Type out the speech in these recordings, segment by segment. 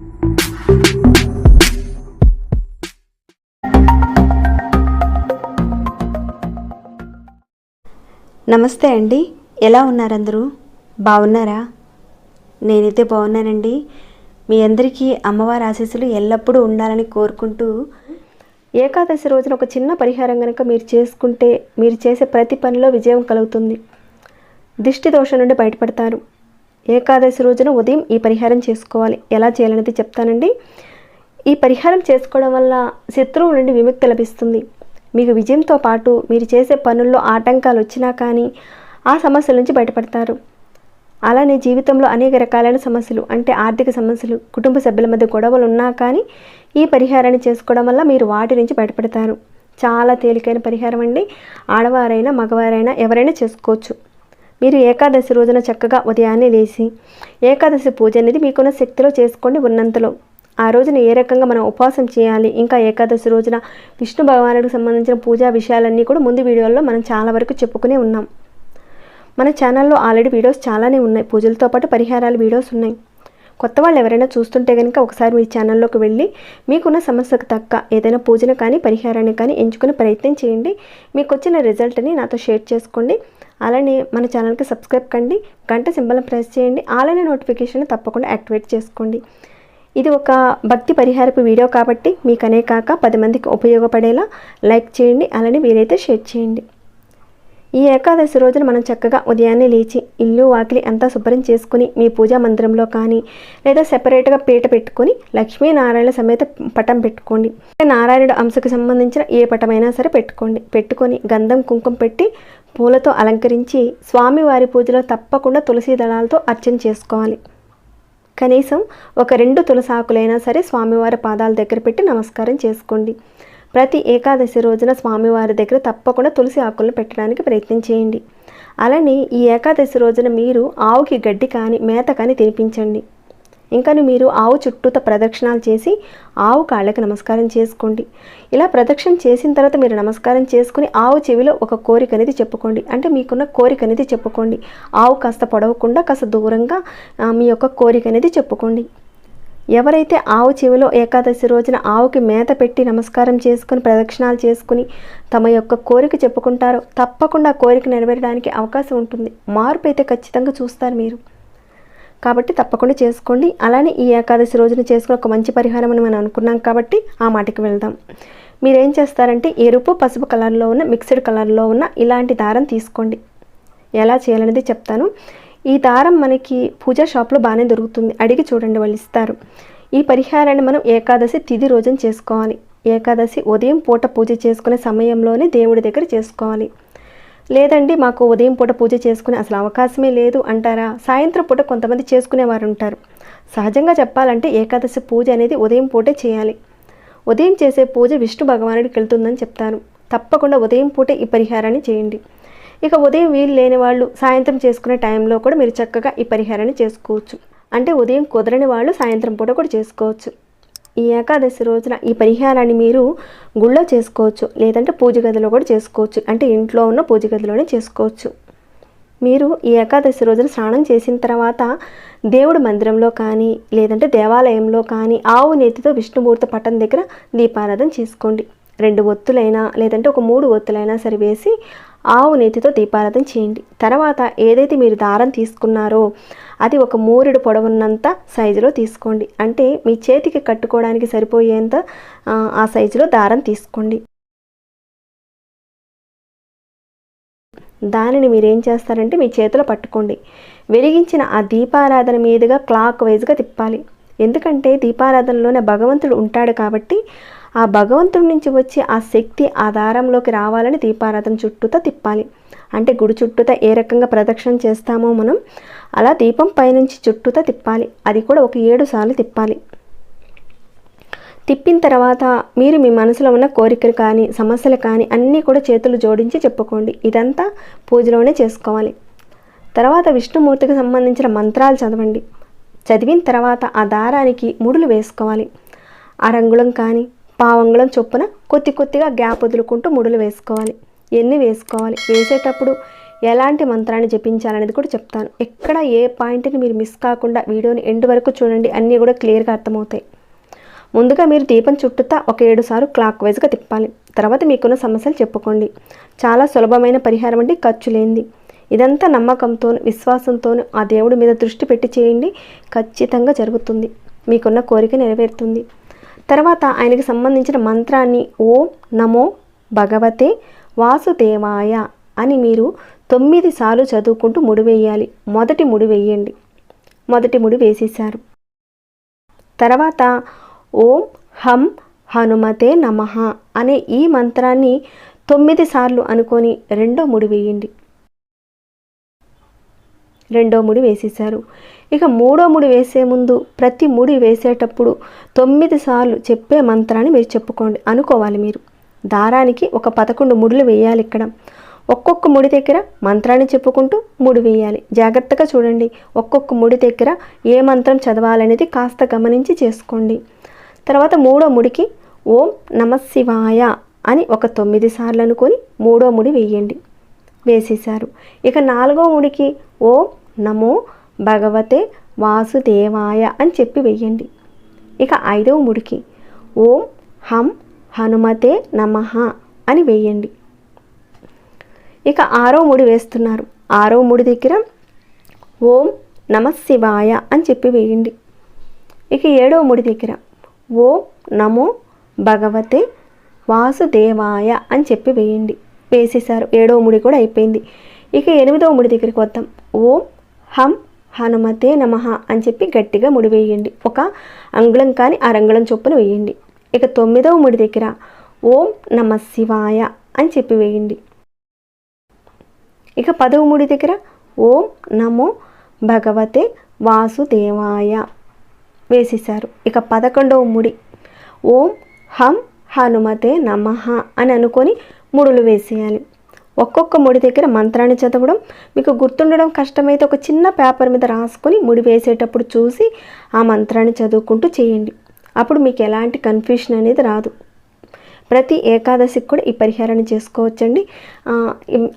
నమస్తే అండి. ఎలా ఉన్నారందరూ? బాగున్నారా? నేనైతే బాగున్నానండి. మీ అందరికీ అమ్మవారి ఆశీస్సులు ఎల్లప్పుడూ ఉండాలని కోరుకుంటూ ఏకాదశి రోజున ఒక చిన్న పరిహారం కనుక మీరు చేసుకుంటే మీరు చేసే ప్రతి పనిలో విజయం కలుగుతుంది. దిష్టి దోషం నుండి బయటపడతారు. ఏకాదశి రోజున ఉదయం ఈ పరిహారం చేసుకోవాలి. ఎలా చేయాలనేది చెప్తానండి. ఈ పరిహారం చేసుకోవడం వల్ల శత్రువు నుండి విముక్తి లభిస్తుంది. మీకు విజయంతో పాటు మీరు చేసే పనుల్లో ఆటంకాలు వచ్చినా కానీ ఆ సమస్యల నుంచి బయటపడతారు. అలానే జీవితంలో అనేక రకాలైన సమస్యలు అంటే ఆర్థిక సమస్యలు కుటుంబ సభ్యుల మధ్య గొడవలు ఉన్నా కానీ ఈ పరిహారాన్ని చేసుకోవడం వల్ల మీరు వాటి నుంచి బయటపడతారు. చాలా తేలికైన పరిహారం అండి. ఆడవారైనా మగవారైనా ఎవరైనా చేసుకోవచ్చు. మీరు ఏకాదశి రోజున చక్కగా ఉదయాన్నే లేచి ఏకాదశి పూజ అనేది మీకున్న శక్తిలో చేసుకోండి ఉన్నంతలో. ఆ రోజున ఏ రకంగా మనం ఉపవాసం చేయాలి ఇంకా ఏకాదశి రోజున విష్ణు భగవానుడికి సంబంధించిన పూజా విషయాలన్నీ కూడా ముందు వీడియోల్లో మనం చాలా వరకు చెప్పుకునే ఉన్నాం. మన ఛానల్లో ఆల్రెడీ వీడియోస్ చాలానే ఉన్నాయి. పూజలతో పాటు పరిహారాల వీడియోస్ ఉన్నాయి. కొత్త వాళ్ళు ఎవరైనా చూస్తుంటే కనుక ఒకసారి మీ ఛానల్లోకి వెళ్ళి మీకున్న సమస్యకు తక్క ఏదైనా పూజను కానీ పరిహారాన్ని కానీ ఎంచుకునే ప్రయత్నం చేయండి. మీకు వచ్చిన రిజల్ట్ని నాతో షేర్ చేసుకోండి. అలానే మన ఛానల్కి సబ్స్క్రైబ్ కండి గంట సింబలం ప్రెస్ చేయండి అలానే నోటిఫికేషన్ తప్పకుండా యాక్టివేట్ చేసుకోండి. ఇది ఒక భక్తి పరిహారపు వీడియో కాబట్టి మీకనే కాక పది మందికి ఉపయోగపడేలా లైక్ చేయండి అలానే వీలైతే షేర్ చేయండి. ఈ ఏకాదశి రోజున మనం చక్కగా ఉదయాన్నే లేచి ఇల్లు వాకిలి అంతా శుభ్రం చేసుకుని మీ పూజా మందిరంలో కానీ లేదా సెపరేట్గా పీట పెట్టుకొని లక్ష్మీనారాయణ సమేత పటం పెట్టుకోండి. నారాయణుడు అంశకు సంబంధించిన ఏ పటమైనా సరే పెట్టుకోండి. పెట్టుకొని గంధం కుంకుమ పెట్టి పూలతో అలంకరించి స్వామివారి పూజలో తప్పకుండా తులసి దళాలతో అర్చన చేసుకోవాలి. కనీసం ఒక రెండు తులసాకులైనా సరే స్వామివారి పాదాల దగ్గర పెట్టి నమస్కారం చేసుకోండి. ప్రతి ఏకాదశి రోజున స్వామివారి దగ్గర తప్పకుండా తులసి ఆకులను పెట్టడానికి ప్రయత్నం చేయండి. అలానే ఈ ఏకాదశి రోజున మీరు ఆవుకి గడ్డి కానీ మేత కానీ తినిపించండి. ఇంకా మీరు ఆవు చుట్టూత ప్రదక్షిణాలు చేసి ఆవు కాళ్ళకి నమస్కారం చేసుకోండి. ఇలా ప్రదక్షిణ చేసిన తర్వాత మీరు నమస్కారం చేసుకుని ఆవు చెవిలో ఒక కోరిక అనేది చెప్పుకోండి. అంటే మీకున్న కోరిక అనేది చెప్పుకోండి. ఆవు కాస్త పొడవకుండా కాస్త దూరంగా మీ యొక్క కోరిక అనేది చెప్పుకోండి. ఎవరైతే ఆవు చెవిలో ఏకాదశి రోజున ఆవుకి మేత పెట్టి నమస్కారం చేసుకుని ప్రదక్షిణాలు చేసుకుని తమ యొక్క కోరిక చెప్పుకుంటారో తప్పకుండా కోరిక నెరవేరడానికి అవకాశం ఉంటుంది. మార్పు అయితే ఖచ్చితంగా చూస్తారు మీరు. కాబట్టి తప్పకుండా చేసుకోండి. అలానే ఈ ఏకాదశి రోజున చేసుకుని ఒక మంచి పరిహారం అని మనం అనుకున్నాం కాబట్టి ఆ మాటకి వెళ్దాం. మీరేం చేస్తారంటే ఎరుపు పసుపు కలర్లో ఉన్న మిక్స్డ్ కలర్లో ఉన్న ఇలాంటి దారం తీసుకోండి. ఎలా చేయాలనేది చెప్తాను. ఈ దారం మనకి పూజా షాప్లో బాగానే దొరుకుతుంది. అడిగి చూడండి వాళ్ళు ఇస్తారు. ఈ పరిహారాన్ని మనం ఏకాదశి తిది రోజున చేసుకోవాలి. ఏకాదశి ఉదయం పూట పూజ చేసుకునే సమయంలోనే దేవుడి దగ్గర చేసుకోవాలి. లేదండి మాకు ఉదయం పూట పూజ చేసుకునే అసలు అవకాశమే లేదు అంటారా? సాయంత్రం పూట కొంతమంది చేసుకునేవారు ఉంటారు. సహజంగా చెప్పాలంటే ఏకాదశి పూజ అనేది ఉదయం పూటే చేయాలి. ఉదయం చేసే పూజ విష్ణు భగవానుడికి వెళ్తుందని చెప్తారు. తప్పకుండా ఉదయం పూటే ఈ పరిహారాన్ని చేయండి. ఇక ఉదయం వీలు లేని వాళ్ళు సాయంత్రం చేసుకునే టైంలో కూడా మీరు చక్కగా ఈ పరిహారాన్ని చేసుకోవచ్చు. అంటే ఉదయం కుదరని వాళ్ళు సాయంత్రం పూట కూడా చేసుకోవచ్చు. ఈ ఏకాదశి రోజున ఈ పరిహారాన్ని మీరు గుళ్ళో చేసుకోవచ్చు లేదంటే పూజ గదిలో కూడా చేసుకోవచ్చు. అంటే ఇంట్లో ఉన్న పూజ గదిలోనే చేసుకోవచ్చు. మీరు ఈ ఏకాదశి రోజున స్నానం చేసిన తర్వాత దేవుడి మందిరంలో కానీ లేదంటే దేవాలయంలో కానీ ఆవు నేతితో విష్ణుమూర్తి పట్టం దగ్గర దీపారాధన చేసుకోండి. రెండు ఒత్తులైనా లేదంటే ఒక మూడు ఒత్తులైనా సరే వేసి ఆవు నేతితో దీపారాధన చేయండి. తర్వాత ఏదైతే మీరు దారం తీసుకున్నారో అది ఒక మూరెడు పొడవున్నంత సైజులో తీసుకోండి. అంటే మీ చేతికి కట్టుకోవడానికి సరిపోయేంత ఆ, సైజులో దారం తీసుకోండి. దానిని మీరు ఏం చేస్తారంటే మీ చేతిలో పట్టుకోండి. వెలిగించిన ఆ దీపారాధన మీదుగా క్లాక్ వైజ్గా తిప్పాలి. ఎందుకంటే దీపారాధనలోనే భగవంతుడు ఉంటాడు కాబట్టి ఆ భగవంతుడి నుంచి వచ్చే ఆ శక్తి ఆ దారంలోకి రావాలని దీపారాధన చుట్టూతా తిప్పాలి. అంటే గుడి చుట్టూతా ఏ రకంగా ప్రదక్షిణ చేస్తామో మనం అలా దీపం పైనుంచి చుట్టూతా తిప్పాలి. అది కూడా ఒక ఏడు సార్లు తిప్పాలి. తిప్పిన తర్వాత మీరు మీ మనసులో ఉన్న కోరికలు కానీ సమస్యలు కానీ అన్నీ కూడా చేతులు జోడించి చెప్పుకోండి. ఇదంతా పూజలోనే చేసుకోవాలి. తర్వాత విష్ణుమూర్తికి సంబంధించిన మంత్రాలు చదవండి. చదివిన తర్వాత ఆ దారానికి ముడులు వేసుకోవాలి. అరంగుళం కానీ పావంగుళం చొప్పున కొద్ది కొద్దిగా గ్యాప్ వదులుకుంటూ ముడులు వేసుకోవాలి. ఎన్ని వేసుకోవాలి? వేసేటప్పుడు ఎలాంటి మంత్రాన్ని జపించాలనేది కూడా చెప్తాను. ఎక్కడ ఏ పాయింట్ని మీరు మిస్ కాకుండా వీడియోని ఎండ్ వరకు చూడండి. అన్నీ కూడా క్లియర్గా అర్థమవుతాయి. ముందుగా మీరు దీపం చుట్టూతా ఒక ఏడు సార్లు క్లాక్ వైజ్గా తిప్పాలి. తర్వాత మీకున్న సమస్యలు చెప్పుకోండి. చాలా సులభమైన పరిహారం అండి ఖర్చు లేనిది. ఇదంతా నమ్మకంతో విశ్వాసంతో ఆ దేవుడి మీద దృష్టి పెట్టి చేయండి. ఖచ్చితంగా జరుగుతుంది. మీకున్న కోరిక నెరవేరుతుంది. తర్వాత ఆయనకి సంబంధించిన మంత్రాన్ని ఓం నమో భగవతే వాసుదేవాయ అని మీరు తొమ్మిది సార్లు చదువుకుంటూ ముడి వేయాలి. మొదటి ముడి వేయండి. మొదటి ముడి వేసేశారు. తర్వాత ఓం హం హనుమతే నమ అనే ఈ మంత్రాన్ని తొమ్మిది సార్లు అనుకొని రెండో ముడి వేయండి. రెండో ముడి వేసేశారు. ఇక మూడో ముడి వేసే ముందు ప్రతి ముడి వేసేటప్పుడు తొమ్మిది సార్లు చెప్పే మంత్రాన్ని మీరు చెప్పుకోండి. అనుకోవాలి మీరు. దారానికి ఒక పదకొండు ముడులు వేయాలి ఇక్కడ. ఒక్కొక్క ముడి దగ్గర మంత్రాన్ని చెప్పుకుంటూ ముడి వేయాలి. జాగ్రత్తగా చూడండి. ఒక్కొక్క ముడి దగ్గర ఏ మంత్రం చదవాలనేది కాస్త గమనించి చేసుకోండి. తర్వాత మూడో ముడికి ఓం నమశివాయ అని ఒక తొమ్మిది సార్లు అనుకొని మూడో ముడి వేయండి. వేసేశారు. ఇక నాలుగో ముడికి ఓం నమో భగవతే వాసుదేవాయ అని చెప్పి వెయ్యండి. ఇక ఐదవ ముడికి ఓం హం హనుమతే నమ అని వేయండి ఇక ఆరో ముడి వేస్తున్నారు. ఆరో ముడి దగ్గర ఓం నమశివాయ అని చెప్పి వేయండి ఇక ఏడవ ముడి దగ్గర ఓం నమో భగవతే వాసుదేవాయ అని చెప్పి వేయండి వేసేశారు. ఏడవ ముడి కూడా అయిపోయింది. ఇక ఎనిమిదవ ముడి దగ్గరికి వద్దాం. ఓం హం హనుమతే నమః అని చెప్పి గట్టిగా ముడి వేయండి. ఒక అంగుళం కానీ అరంగుళం చొప్పున వేయండి. ఇక తొమ్మిదవ ముడి దగ్గర ఓం నమ శివాయ అని చెప్పి వేయండి. ఇక పదవ ముడి దగ్గర ఓం నమో భగవతే వాసుదేవాయ వేసేశారు. ఇక పదకొండవ ముడి ఓం హం హనుమతే నమః అని అనుకొని ముడులు వేసేయాలి. ఒక్కొక్క ముడి దగ్గర మంత్రాన్ని చదవడం. మీకు గుర్తుండడం కష్టమైతే ఒక చిన్న పేపర్ మీద రాసుకొని ముడి వేసేటప్పుడు చూసి ఆ మంత్రాన్ని చదువుకుంటూ చేయండి. అప్పుడు మీకు ఎలాంటి కన్ఫ్యూషన్ అనేది రాదు. ప్రతి ఏకాదశికి కూడా ఈ పరిహారాన్ని చేసుకోవచ్చండి.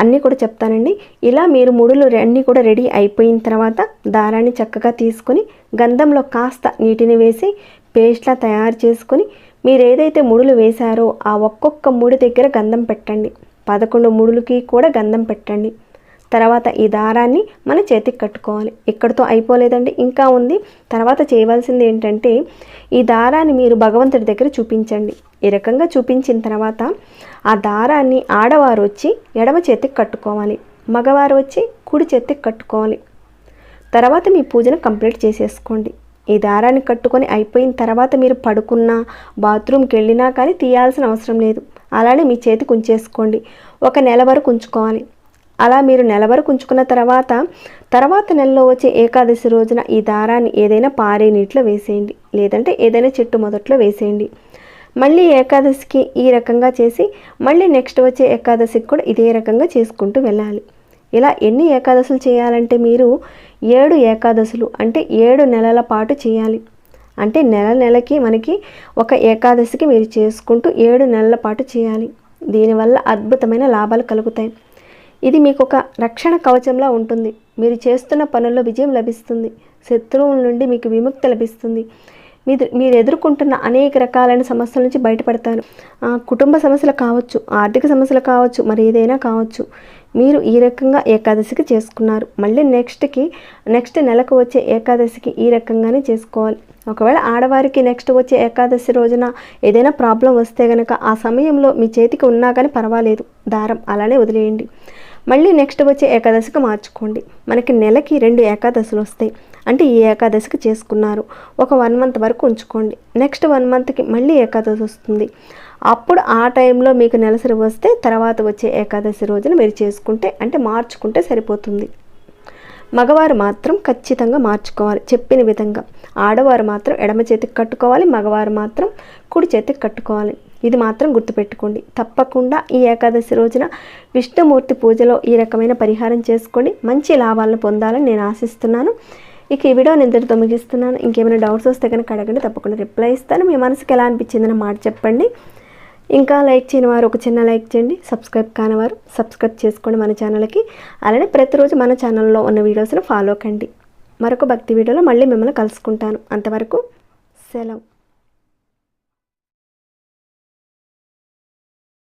అన్నీ కూడా చెప్తానండి. ఇలా మీరు ముడులు అన్నీ కూడా రెడీ అయిపోయిన తర్వాత దారాన్ని చక్కగా తీసుకొని గంధంలో కాస్త నీటిని వేసి పేస్ట్లా తయారు చేసుకొని మీరు ఏదైతే ముడులు వేశారో ఆ ఒక్కొక్క ముడి దగ్గర గంధం పెట్టండి. పదకొండు ముడులకి కూడా గంధం పెట్టండి. తర్వాత ఈ దారాన్ని మన చేతికి కట్టుకోవాలి. ఇక్కడితో అయిపోలేదండి. ఇంకా ఉంది. తర్వాత చేయవలసింది ఏంటంటే ఈ దారాన్ని మీరు భగవంతుడి దగ్గర చూపించండి. ఈ రకంగా చూపించిన తర్వాత ఆ దారాన్ని ఆడవారు వచ్చి ఎడమ చేతికి కట్టుకోవాలి. మగవారు వచ్చి కుడి చేతికి కట్టుకోవాలి. తర్వాత మీ పూజను కంప్లీట్ చేసేసుకోండి. ఈ దారాన్ని కట్టుకొని అయిపోయిన తర్వాత మీరు పడుకున్నా బాత్రూమ్కి వెళ్ళినా కానీ తీయాల్సిన అవసరం లేదు. అలానే మీ చేతికి ఉంచేసుకోండి. ఒక నెల వరకు ఉంచుకోవాలి. అలా మీరు నెల వరకు ఉంచుకున్న తర్వాత తర్వాత నెలలో వచ్చే ఏకాదశి రోజున ఈ దారాన్ని ఏదైనా పారే నీటిలో వేసేయండి. లేదంటే ఏదైనా చెట్టు మొదట్లో వేసేయండి. మళ్ళీ ఏకాదశికి ఈ రకంగా చేసి మళ్ళీ నెక్స్ట్ వచ్చే ఏకాదశికి కూడా ఇదే రకంగా చేసుకుంటూ వెళ్ళాలి. ఇలా ఎన్ని ఏకాదశులు చేయాలంటే మీరు ఏడు ఏకాదశులు అంటే ఏడు నెలల పాటు చేయాలి. అంటే నెల నెలకి మనకి ఒక ఏకాదశికి మీరు చేసుకుంటూ ఏడు నెలల పాటు చేయాలి. దీనివల్ల అద్భుతమైన లాభాలు కలుగుతాయి. ఇది మీకు ఒక రక్షణ కవచంలా ఉంటుంది. మీరు చేస్తున్న పనుల్లో విజయం లభిస్తుంది. శత్రువుల నుండి మీకు విముక్తి లభిస్తుంది. మీరు మీరు ఎదుర్కొంటున్న అనేక రకాలైన సమస్యల నుంచి బయటపడతారు. ఆ, కుటుంబ సమస్యలు కావచ్చు ఆర్థిక సమస్యలు కావచ్చు మరి ఏదైనా కావచ్చు. మీరు ఈ రకంగా ఏకాదశికి చేసుకున్నారు. మళ్ళీ నెక్స్ట్కి నెక్స్ట్ నెలకు వచ్చే ఏకాదశికి ఈ రకంగానే చేసుకోవాలి. ఒకవేళ ఆడవారికి నెక్స్ట్ వచ్చే ఏకాదశి రోజున ఏదైనా ప్రాబ్లం వస్తే కనుక ఆ సమయంలో మీ చేతికి ఉన్నా కానీ పర్వాలేదు. దారం అలానే వదిలేయండి. మళ్ళీ నెక్స్ట్ వచ్చే ఏకాదశికి మార్చుకోండి. మనకి నెలకి రెండు ఏకాదశులు వస్తాయి. అంటే ఈ ఏకాదశికి చేసుకున్నారు. ఒక వన్ మంత్ వరకు ఉంచుకోండి. నెక్స్ట్ వన్ మంత్కి మళ్ళీ ఏకాదశి వస్తుంది. అప్పుడు ఆ టైంలో మీకు నెలసరి వస్తే తర్వాత వచ్చే ఏకాదశి రోజున మీరు చేసుకుంటే అంటే మార్చుకుంటే సరిపోతుంది. మగవారు మాత్రం ఖచ్చితంగా మార్చుకోవాలి చెప్పిన విధంగా. ఆడవారు మాత్రం ఎడమ చేతికి కట్టుకోవాలి మగవారు మాత్రం కుడి చేతికి కట్టుకోవాలి. ఇది మాత్రం గుర్తుపెట్టుకోండి. తప్పకుండా ఈ ఏకాదశి రోజున విష్ణుమూర్తి పూజలో ఈ రకమైన పరిహారం చేసుకోండి మంచి లాభాలను పొందాలని నేను ఆశిస్తున్నాను. ఇక ఈ వీడియో నేను ముగిస్తున్నాను. ఇంకేమైనా డౌట్స్ వస్తే కనుక అడగండి. తప్పకుండా రిప్లై ఇస్తాను. మీ మనసుకి ఎలా అనిపించిందని మాట చెప్పండి. ఇంకా లైక్ చేయని వారు ఒక చిన్న లైక్ చేయండి. సబ్స్క్రైబ్ కానివారు సబ్స్క్రైబ్ చేసుకోండి మన ఛానల్కి. అలానే ప్రతిరోజు మన ఛానల్లో ఉన్న వీడియోస్ని ఫాలో కండి. మరొక భక్తి వీడియోలో మళ్ళీ మిమ్మల్ని కలుసుకుంటాను. అంతవరకు సెలవు.